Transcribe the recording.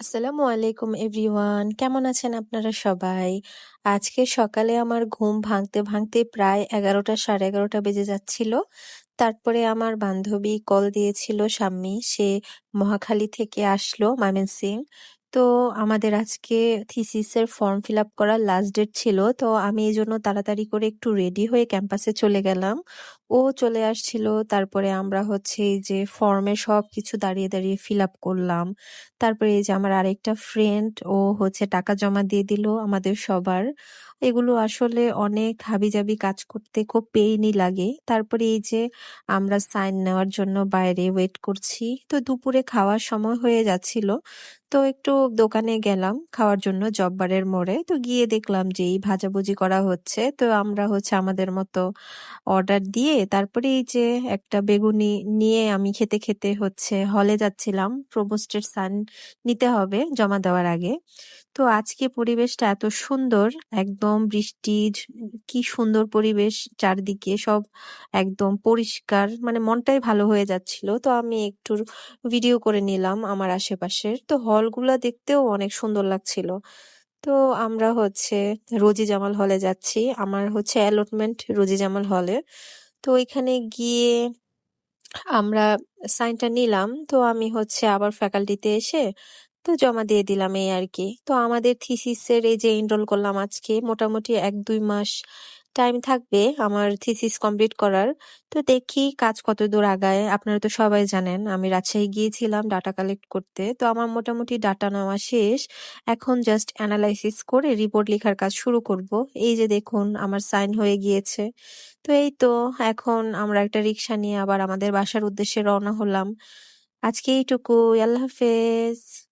আসসালামু আলাইকুম এভরিওয়ান। কেমন আছেন আপনারা সবাই? আজকে সকালে আমার ঘুম ভাঙতে ভাঙতে প্রায় এগারোটা, সাড়ে এগারোটা বেজে যাচ্ছিল। তারপরে আমার বান্ধবী কল দিয়েছিল সাম্মি সে মহাখালী থেকে আসলো ময়মনসিং তো আমাদের আজকে থিসিসের ফর্ম ফিল আপ করার লাস্ট ডেট ছিল। তো আমি এই জন্য তাড়াতাড়ি করে একটু রেডি হয়ে ক্যাম্পাসে চলে গেলাম। ও চলে আসছিল, তারপরে আমরা হচ্ছে এই যে ফর্মে সব কিছু দাঁড়িয়ে দাঁড়িয়ে ফিল আপ করলাম। তারপরে এই যে আমার আরেকটা ফ্রেন্ড ও হচ্ছে টাকা জমা দিয়ে দিল আমাদের সবার। এগুলো আসলে অনেক হাবিজাবি কাজ করতে খুব পেইনই লাগে। তারপরে এই যে আমরা সাইন নেওয়ার জন্য বাইরে ওয়েট করছি। তো দুপুরে খাওয়ার সময় হয়ে যাচ্ছিল। তো একটু দোকানে গেলাম খাওয়ার জন্য জব্বারের মোড়ে। তো গিয়ে দেখলাম যে এই ভাজাভুজি করা হচ্ছে। তো আমরা হচ্ছে আমাদের মতো অর্ডার দিয়ে তারপরে এই যে একটা বেগুনি নিয়ে আমি খেতে খেতে হচ্ছে হলে যাচ্ছিলাম। প্রবোস্টের সান নিতে হবে জমা দেওয়ার আগে। তো আজকে পরিবেশটা এত সুন্দর, একদম বৃষ্টি কি সুন্দর পরিবেশ চারদিকে, সব একদম পরিষ্কার মানে মনটাই ভালো হয়ে যাচ্ছিল। তো আমি একটু ভিডিও করে নিলাম আমার আশেপাশের। তো হলগুলা দেখতেও অনেক সুন্দর লাগছিল। তো আমরা হচ্ছে রোজি জামাল হলে যাচ্ছি। আমার হচ্ছে অ্যালটমেন্ট রোজি জামাল হলে। তো ওইখানে গিয়ে আমরা সাইনটা নিলাম। তো আমি হচ্ছে আবার ফ্যাকাল্টিতে এসে তো জমা দিয়ে দিলাম এই আর কি। তো আমাদের থিসিসের এই যে এনরোল করলাম আজকে, মোটামুটি এক দুই মাস টাইম থাকবে আমার থিসিস কমপ্লিট করার। তো দেখি কাজ কত দূর আগায়। আপনারা তো সবাই জানেন, আমি রাজশাহী গিয়েছিলাম ডাটা কালেক্ট করতে। তো আমার মোটামুটি ডাটা নেওয়া শেষ। এখন জাস্ট অ্যানালাইসিস করে রিপোর্ট লেখার কাজ শুরু করব। এই যে দেখুন, আমার সাইন হয়ে গিয়েছে। তো এই তো, এখন আমরা একটা রিক্সা নিয়ে আবার আমাদের বাসার উদ্দেশ্যে রওনা হলাম। আজকে এইটুকু আল্লাহ হাফেজ।